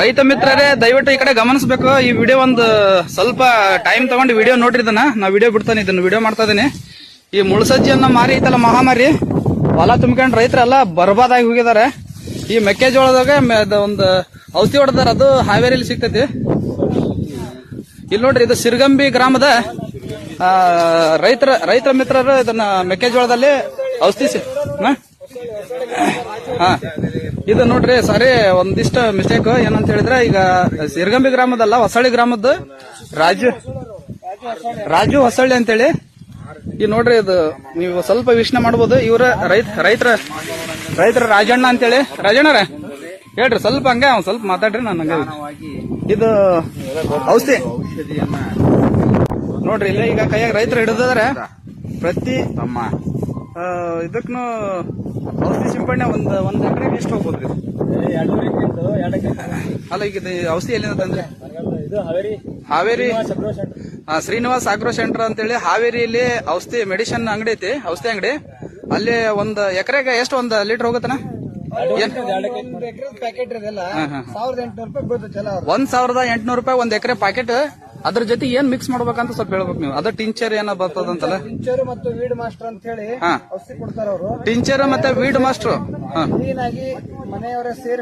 ರೈತ ಮಿತ್ರರೇ, ದಯವಿಟ್ಟು ಈ ಕಡೆ ಗಮನಿಸಬೇಕು. ಈ ವಿಡಿಯೋ ಒಂದು ಸ್ವಲ್ಪ ಟೈಮ್ ತಗೊಂಡು ವಿಡಿಯೋ ನೋಡ್ರಿ ಇದನ್ನ. ನಾ ವಿಡಿಯೋ ಬಿಡ್ತಾನೆ, ಇದನ್ನ ವಿಡಿಯೋ ಮಾಡ್ತಾ ಇದೀನಿ. ಈ ಮುಳ್ಸಜ್ಜಿಯನ್ನ ಮಾರಿ ಐತಲ್ಲ ಮಹಾಮಾರಿ, ಹೊಲ ತುಂಬ್ಕೊಂಡು ರೈತರೆಲ್ಲ ಬರ್ಬಾದಾಗಿ ಹೋಗಿದ್ದಾರೆ. ಈ ಮೆಕ್ಕೆಜೋಳದಾಗ ಒಂದು ಔಷಧಿ ಹೊಡೆದಾರ, ಅದು ಹಾವೇರಿಯಲ್ಲಿ ಸಿಗ್ತೈತಿ. ಇಲ್ಲಿ ನೋಡ್ರಿ, ಇದು ಸಿರ್ಗಂಬಿ ಗ್ರಾಮದ ರೈತರ ರೈತರ ರೈತ ಮಿತ್ರರು ಇದನ್ನ ಮೆಕ್ಕೆಜೋಳದಲ್ಲಿ ಔಷಧಿ ಹಾ? ಇದು ನೋಡ್ರಿ ಸಾರಿ ಒಂದಿಷ್ಟ ಮಿಸ್ಟೇಕ್ ಏನಂತ ಹೇಳಿದ್ರೆ ಈಗ ಸಿರ್ಗಂಬಿ ಗ್ರಾಮದಲ್ಲ ಹೊಸಳ್ಳಿ ಗ್ರಾಮದ ರಾಜು ರಾಜು ಹೊಸಳ್ಳಿ ಅಂತೇಳಿ. ಈ ನೋಡ್ರಿ ಇದು ನೀವು ಸ್ವಲ್ಪ ವೀಕ್ಷಣೆ ಮಾಡ್ಬೋದು. ಇವ್ರ ರೈತ ರೈತರ ರೈತರ ರಾಜಣ್ಣ ಅಂತೇಳಿ. ರಾಜಣ್ಣರ ಹೇಳ್ರಿ ಸ್ವಲ್ಪ ಹಂಗೆ ಅವ್ನು ಸ್ವಲ್ಪ ಮಾತಾಡ್ರಿ ನಾನು ಹಂಗೆ ಇದು ಔಷಧಿ. ನೋಡ್ರಿ ಇಲ್ಲ ಈಗ ಕೈಯಾಗ ರೈತರು ಹಿಡಿದ್ರೆ ಪ್ರತಿ ತಮ್ಮ ಆ, ಇದಕ್ಕೂ ಔಷಧಿ ಸಿಂಪಡಣೆ ಒಂದ್ ಒಂದ್ ಎಕರೆಗೆ ಎಷ್ಟು ಹೋಗ್ಬೋದ್ರಿ ಅಲ್ಲ ಈಗ ಇದು ಔಷಧಿ ಎಲ್ಲಿಂದ ತಂದ್ರೆ? ಹಾವೇರಿ. Srinivas agro centre. ಅಂತೇಳಿ ಹಾವೇರಿಯಲ್ಲಿ ಔಷಧಿ ಮೆಡಿಸಿನ್ ಅಂಗಡಿ ಐತಿ ಔಷಧಿ ಅಂಗಡಿ. ಅಲ್ಲಿ ಒಂದ್ ಎಕರೆಗೆ ಎಷ್ಟು ಒಂದ್ ಲೀಟರ್ ಹೋಗುತ್ತನ? ಒಂದ್ ಸಾವಿರದ ಎಂಟ್ನೂರು ರೂಪಾಯಿ ಒಂದ್ ಎಕರೆ ಪ್ಯಾಕೆಟ್ ಅದ್ರ ಜೊತೆ ಏನ್ ಮಿಕ್ಸ್ ಮಾಡ್ಬೇಕಂತ ಸ್ವಲ್ಪ ಹೇಳ್ಬೇಕು ನೀವು. ಅದ ಟಿಂಚರ್ ಏನೋ ಬರ್ತದಂತಲ್ಲ ಟಿಂಚರ್ ಮತ್ತು ವೀಡ್ ಮಾಸ್ಟರ್ ಅಂತ ಹೇಳಿ ಹಾ. ಔಷಧಿ ಕೊಡ್ತಾರ ಅವರು ಟಿಂಚರ್ ಮತ್ತೆ ವೀಡ್ ಮಾಸ್ಟರ್ ಹಾ. ಕ್ಲೀನ್ ಆಗಿ ಮನೆಯವರೇ ಸೇರಿ